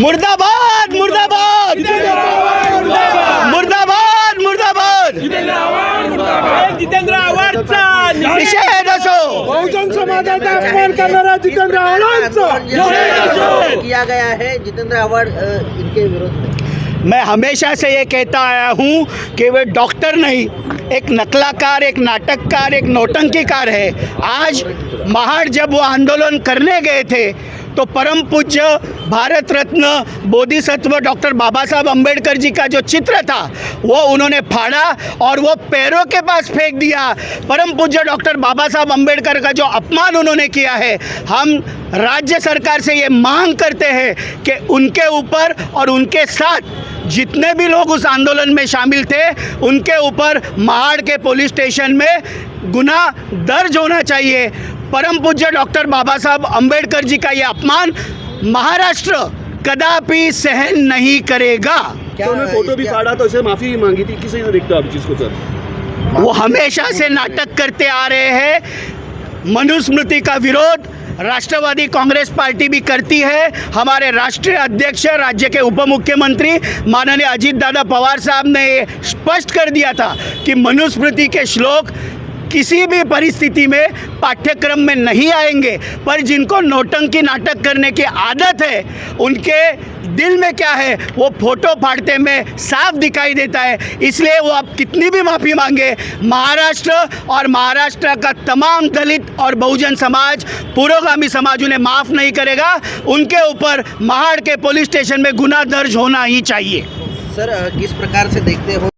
मुर्दाबाद मुर्दाबाद। मुर्दाबाद मुर्दाबाद। जितेंद्र आव्हाडचा निषेध असो। बहुजन समाजाचा अपमान करणारा जितेंद्र आव्हाडांचा किया गया है जितेंद्र आवाड अ, इनके विरोध में। मैं हमेशा से ये कहता आया हूँ कि वे डॉक्टर नहीं एक नकलाकार एक नाटककार एक नौटंकीकार है। आज महाड़ जब वो आंदोलन करने गए थे तो परम पूज्य भारत रत्न बोधिसत्व डॉक्टर बाबा साहब अंबेडकर जी का जो चित्र था, वो उन्होंने फाड़ा और वो पैरों के पास फेंक दिया। परम पूज्य डॉक्टर बाबा साहब अंबेडकर का जो अपमान उन्होंने किया है, हम राज्य सरकार से ये मांग करते हैं कि उनके ऊपर और उनके साथ जितने भी लोग उस आंदोलन में शामिल थे, उनके ऊपर महाड़ के पुलिस स्टेशन में गुना दर्ज होना चाहिए। परम पूज्य डॉक्टर बाबा साहब अंबेडकर जी का ये अपमान महाराष्ट्र कदापि सहन नहीं करेगा। क्या उन्होंने फ़ोटो भी फाड़ा तो उसे माफ़ी मांगी थी? किसी से देखते हो आप चीज़ को सर? वो हमेशा से नाटक करते आ रहे हैं। मनुस्मृति का विरोध राष्ट्रवादी कांग्रेस पार्टी भी करती है। हमारे राष्ट्रीय अध्यक्ष राज्य के उप मुख्यमंत्री माननीय अजीत दादा पवार साहब ने स्पष्ट कर दिया था कि मनुस्मृति के श्लोक किसी भी परिस्थिति में पाठ्यक्रम में नहीं आएँगे, पर जिनको नोटंकी नाटक करने की आदत है, उनके दिल में क्या है, वो फ़ोटो फाड़ते में साफ़ दिखाई देता है। इसलिए वो आप कितनी भी माफ़ी मांगे, महाराष्ट्र और महाराष्ट्र का तमाम दलित और बहुजन समाज, पुरोगामी समाज उन्हें माफ़ नहीं करेगा। उनके ऊपर महाड़ के पुलिस स्टेशन में गुना दर्ज होना ही चाहिए। सर, किस प्रकार से देखते हो?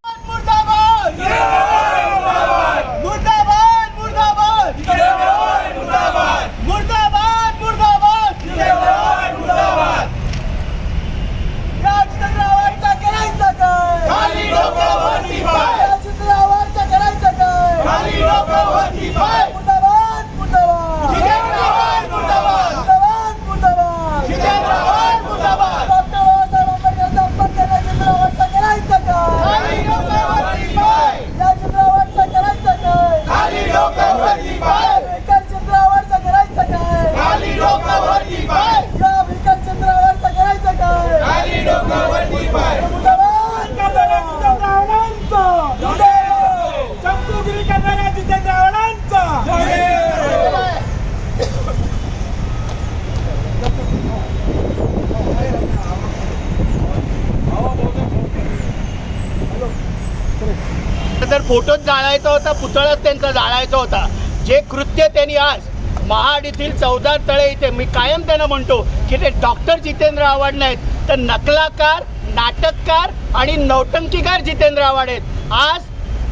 फोटोच जाळायचा होता पुतळाच त्यांचा जाळायचा होता. जे कृत्य त्यांनी आज महाड येथील चौदा तळे इथे मी कायम त्यांना म्हणतो की ते डॉक्टर जितेंद्र आव्हाड नाहीत तर नकलाकार नाटककार आणि नौटंकीकार जितेंद्र आव्हाड आहेत. आज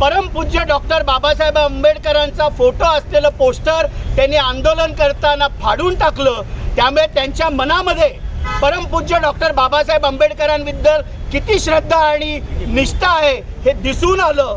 परमपूज्य डॉक्टर बाबासाहेब आंबेडकरांचा फोटो असलेलं पोस्टर त्यांनी आंदोलन करताना फाडून टाकलं. त्यामुळे त्यांच्या मनामध्ये परमपूज्य डॉक्टर बाबासाहेब आंबेडकरांबद्दल किती श्रद्धा आणि निष्ठा आहे हे दिसून आलं.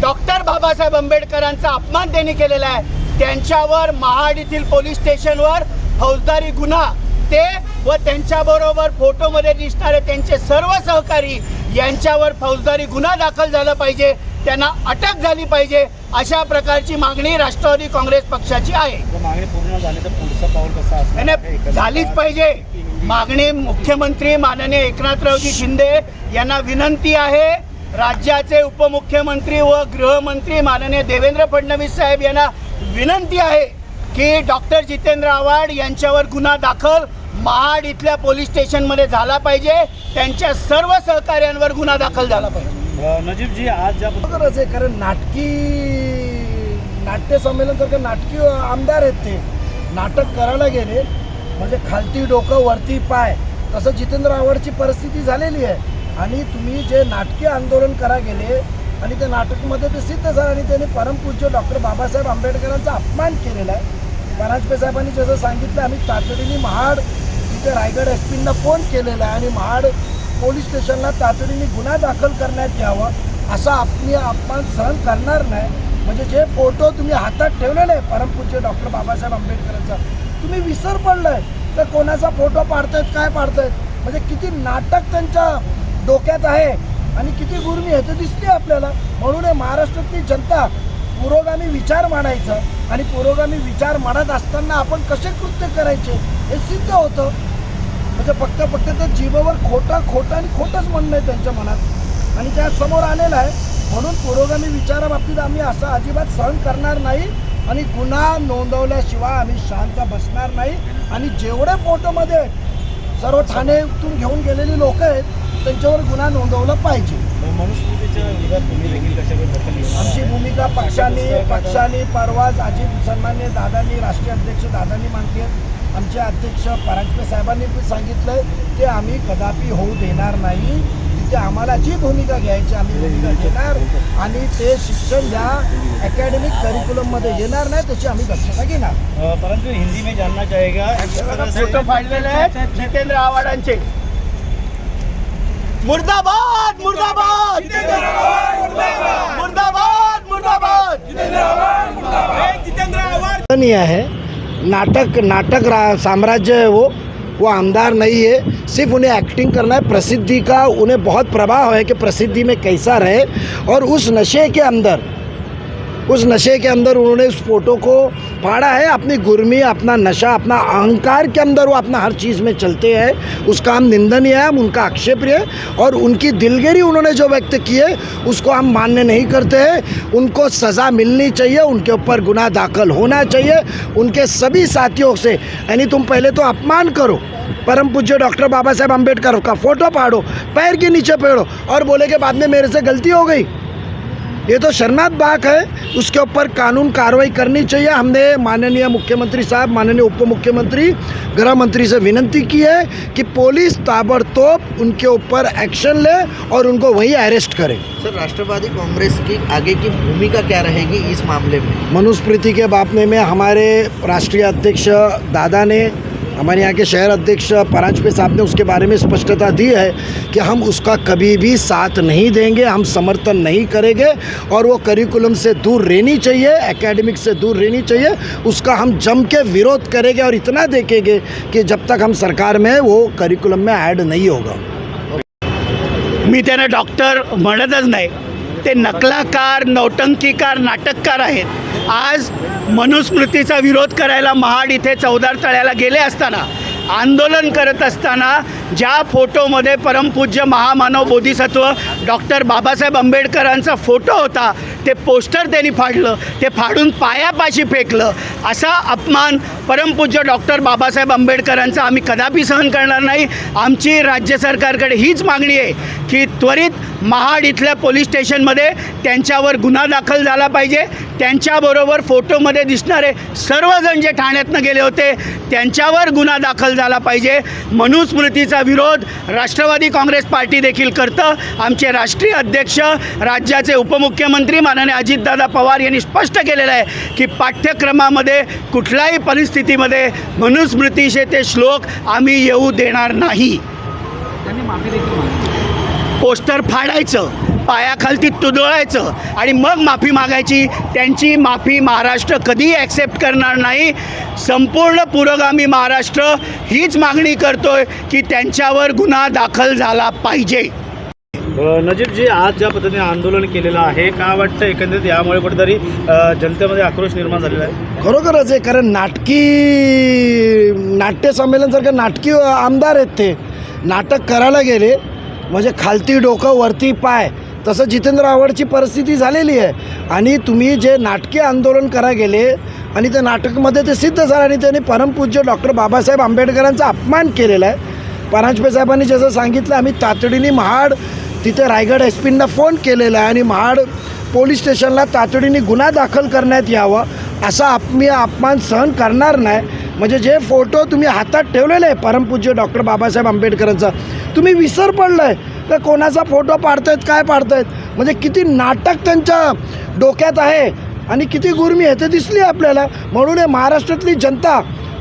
डॉक्टर बाबासाहेब आंबेडकरांचा अपमान त्यांनी केलेला आहे. त्यांच्यावर महाड येथील पोलीस स्टेशनवर फौजदारी गुन्हा ते व त्यांच्याबरोबर फोटोमध्ये दिसणारे त्यांचे सर्व सहकारी यांच्यावर फौजदारी गुन्हा दाखल झाला पाहिजे त्यांना अटक झाली पाहिजे अशा प्रकारची मागणी राष्ट्रवादी काँग्रेस पक्षाची आहे. मागणी पूर्ण झाली तर पुढचं पाऊल कसं आणि झालीच पाहिजे. मागणी मुख्यमंत्री माननीय एकनाथरावजी शिंदे यांना विनंती आहे. राज्याचे उपमुख्यमंत्री व गृहमंत्री माननीय देवेंद्र फडणवीस साहेब यांना विनंती आहे की डॉक्टर जितेंद्र आव्हाड यांच्यावर गुन्हा दाखल महाड इथल्या पोलीस स्टेशनमध्ये झाला पाहिजे. त्यांच्या सर्व सहकार्यांवर गुन्हा दाखल झाला पाहिजे. नजीब जी आज खरंच आहे कारण नाटकी नाट्य संमेलनसारखं नाटकी आमदार आहेत ते. नाटक करायला गेले म्हणजे खालती डोकं वरती पाय. तसं जितेंद्र आव्हाडची परिस्थिती झालेली आहे. आणि तुम्ही जे नाटकी आंदोलन करा गेले आणि त्या नाटकमध्ये ते सिद्ध झालं आणि त्यांनी परमपूज्य डॉक्टर बाबासाहेब आंबेडकरांचा अपमान केलेला आहे. परांजपे साहेबांनी जसं सांगितलं आम्ही तातडीने महाड इथे रायगड एस पींना फोन केलेला आहे आणि महाड पोलीस स्टेशनला तातडीने गुन्हा दाखल करण्यात यावा असा आपली अपमान सहन करणार नाही. म्हणजे जे फोटो तुम्ही हातात ठेवलेले आहे परमपूज्य डॉक्टर बाबासाहेब आंबेडकरांचा तुम्ही विसर पडलाय. तर कोणाचा फोटो पाडतायत काय पाडतायत? म्हणजे किती नाटक त्यांच्या डोक्यात आहे. आणि किती गुरमी आहे ते दिसते आपल्याला. म्हणून हे महाराष्ट्रातली जनता पुरोगामी विचार मांडायचा आणि पुरोगामी विचार मांडत असताना आपण कसे कृत्य करायचे हे सिद्ध होतं. म्हणजे फक्त फक्त ते जीवावर खोटं खोटं आणि खोटंच म्हणणं आहे त्यांच्या मनात. आणि त्या समोर आलेलं आहे. म्हणून पुरोगामी विचाराबाबतीत आम्ही असं अजिबात सहन करणार नाही. आणि गुन्हा नोंदवल्याशिवाय आम्ही शांत बसणार नाही. आणि जेवढे फोटोमध्ये सर्व ठाणेतून घेऊन गेलेली लोक आहेत त्यांच्यावर गुन्हा नोंदवला पाहिजे आमची भूमिका पक्षाने पक्षाने परवाच अजित सन्मान्य दादांनी राष्ट्रीय अध्यक्ष दादांनी मांडली. आमचे अध्यक्ष परांजपे साहेबांनी पण सांगितलंय ते आम्ही कदापि होऊ देणार नाही तिथे आम्हाला जी भूमिका घ्यायची आम्ही भूमिका घेणार आणि ते शिक्षण या अकॅडमिक करिक्युलममध्ये येणार नाही त्याची आम्ही दक्षता घेणार परंतु हिंदी में जानना चाहेगा फोटो फाडलेले आहेत जितेंद्र आव्हाडांचे मुर्दाबाद मुर्दाबाद। मुर्दाबाद मुर्दाबाद। है, नाटक नाटक साम्राज्य है वो वो आमदार नहीं है। सिर्फ़ उन्हें एक्टिंग करना है, प्रसिद्धि का उन्हें बहुत प्रभाव है कि प्रसिद्धि में कैसा रहे। और उस नशे के अंदर उस नशे के अंदर उन्होंने उस फ़ोटो को फाड़ा है, अपनी गुर्मी, अपना नशा, अपना अहंकार के अंदर वो अपना हर चीज़ में चलते हैं। उसका हम निंदनीय है, हम उनका आक्षेप्य है और उनकी दिलगिरी उन्होंने जो व्यक्त की है, उसको हम मान्य नहीं करते हैं। उनको सज़ा मिलनी चाहिए, उनके ऊपर गुना दाखिल होना चाहिए, उनके सभी साथियों से। यानी तुम पहले तो अपमान करो, परम पूज्य डॉक्टर बाबा साहेब अंबेडकर का फ़ोटो पाड़ो पैर के नीचे पेड़ो और बोले के बाद में मेरे से गलती हो गई। ये तो शर्मात बात है। उसके ऊपर कानून कार्रवाई करनी चाहिए। हमने माननीय मुख्यमंत्री साहब माननीय उप मुख्यमंत्री गृह मंत्री से विनती की है कि पुलिस ताबड़तोड़ उनके ऊपर एक्शन ले और उनको वहीं अरेस्ट करे। सर राष्ट्रवादी कांग्रेस की आगे की भूमिका क्या रहेगी इस मामले में? मनुस्मृति के बापने में हमारे राष्ट्रीय अध्यक्ष दादा ने हमारे यहाँ के शहर अध्यक्ष परांजपे साहब ने उसके बारे में स्पष्टता दी है कि हम उसका कभी भी साथ नहीं देंगे, हम समर्थन नहीं करेंगे और वो करिकुलम से दूर रहनी चाहिए एकेडमिक से दूर रहनी चाहिए, उसका हम जम के विरोध करेंगे और इतना देखेंगे कि जब तक हम सरकार में वो करिकुलम में ऐड नहीं होगा। मी डॉक्टर म्हणतच नाही. ते नकलाकार नौटंकीकार नाटककार आहेत. आज मनुस्मृतीचा विरोध करायला महाड इथे चौदार तळ्याला गेले असताना आंदोलन करत असताना ज्या फोटोमध्ये परमपूज्य महामानव बोधिसत्व डॉक्टर बाबासाहेब आंबेडकरांचा फोटो होता ते पोस्टर त्यांनी फाडलं ते फाडून पायापाशी फेकलं. असा अपमान परमपूज्य डॉक्टर बाबासाहेब आंबेडकरांचा आम्ही कदापि सहन करणार नाही. आमची राज्य सरकारकडे हीच मागणी आहे की त्वरित महाड इथल्या पोलीस स्टेशनमध्ये त्यांच्यावर गुन्हा दाखल झाला पाहिजे. त्यांच्याबरोबर फोटोमध्ये दिसणारे सर्वजण जे ठाण्यातनं गेले होते त्यांच्यावर गुन्हा दाखल झाला पाहिजे. मनुस्मृतीचा विरोध राष्ट्रवादी काँग्रेस पार्टी देखील करतं. आमचे राष्ट्रीय अध्यक्ष राज्याचे उपमुख्यमंत्री माननीय अजितदादा पवार यांनी स्पष्ट केलेलं आहे की पाठ्यक्रमामध्ये कुठलाही कुठल्याही परिस्थितीमध्ये मनुस्मृतीचे ते श्लोक आम्ही येऊ देणार नाही. पोस्टर फाडायचं पायाखालती तुदळायचं आणि मग माफी मागायची. त्यांची माफी महाराष्ट्र कधीही ॲक्सेप्ट करणार नाही. संपूर्ण पुरोगामी महाराष्ट्र हीच मागणी करतोय की त्यांच्यावर गुन्हा दाखल झाला पाहिजे. नजीरजी आज ज्या पद्धतीने आंदोलन केलेलं आहे का वाटतं एकंदरीत यामुळे कुठेतरी जनतेमध्ये आक्रोश निर्माण झालेला आहे? खरोखरच आहे कारण नाटकी नाट्य संमेलनसारखे नाटकी आमदार आहेत ते. नाटक करायला गेले म्हणजे खालती डोकं वरती पाय तसं जितेंद्र आव्हाडची परिस्थिती झालेली आहे. आणि तुम्ही जे नाटकी आंदोलन करा गेले आणि त्या नाटकमध्ये ते सिद्ध झालं आणि त्यांनी परमपूज्य डॉक्टर बाबासाहेब आंबेडकरांचा अपमान केलेला आहे. परांजपे साहेबांनी जसं सांगितलं आम्ही तातडीने महाड तिथे रायगड एस पींना फोन केलेला आहे आणि महाड पोलीस स्टेशनला तातडीने गुन्हा दाखल करण्यात यावा असा आप मी अपमान सहन करणार नाही. म्हणजे जे फोटो तुम्ही हातात ठेवलेले आहे परमपूज्य डॉक्टर बाबासाहेब आंबेडकरांचा तुम्ही विसर पडला आहे तर कोणाचा फोटो पाडतायत काय पाडतायत? म्हणजे किती नाटक त्यांच्या डोक्यात आहे आणि किती गुर्मी आहे ते दिसली आपल्याला. म्हणून हे महाराष्ट्रातली जनता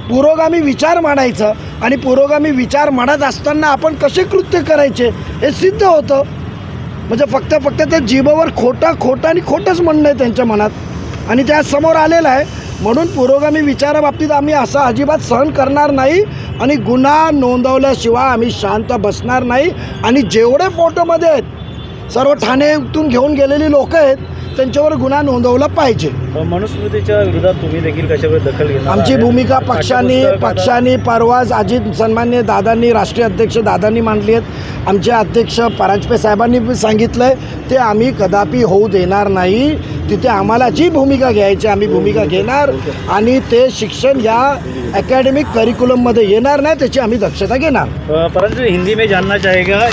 पुरोगामी विचार मांडायचं आणि पुरोगामी विचार मांडत असताना आपण कसे कृत्य करायचे हे सिद्ध होतं. म्हणजे फक्त फक्त ते जीभवर खोटं खोटं आणि खोटंच म्हणणं आहे त्यांच्या मनात. आणि त्या समोर आलेलं आहे. म्हणून पुरोगामी विचाराबाबतीत आम्ही असं अजिबात सहन करणार नाही आणि गुन्हा नोंदवल्याशिवाय आम्ही शांत बसणार नाही. आणि जेवढे फोटोमध्ये आहेत सर्व ठाणेतून घेऊन गेलेली लोकं आहेत त्यांच्यावर गुन्हा नोंदवला पाहिजे. मनुस्मृतीच्या विरोधात तुम्ही देखील कशावर दखल घेणार आमची? भूमिका पक्षांनी पक्षांनी परवाच अजित सन्मान्य दादांनी राष्ट्रीय अध्यक्ष दादांनी मांडली आहेत. आमचे अध्यक्ष परांजपे साहेबांनी सांगितलं आहे ते आम्ही कदापि होऊ देणार नाही. तिथे आम्हाला जी भूमिका घ्यायची आम्ही भूमिका घेणार आणि ते शिक्षण या अकॅडमिक करिक्युलममध्ये येणार नाही त्याची आम्ही दक्षता घेणार. परंतु हिंदी में जानना चाहेगा?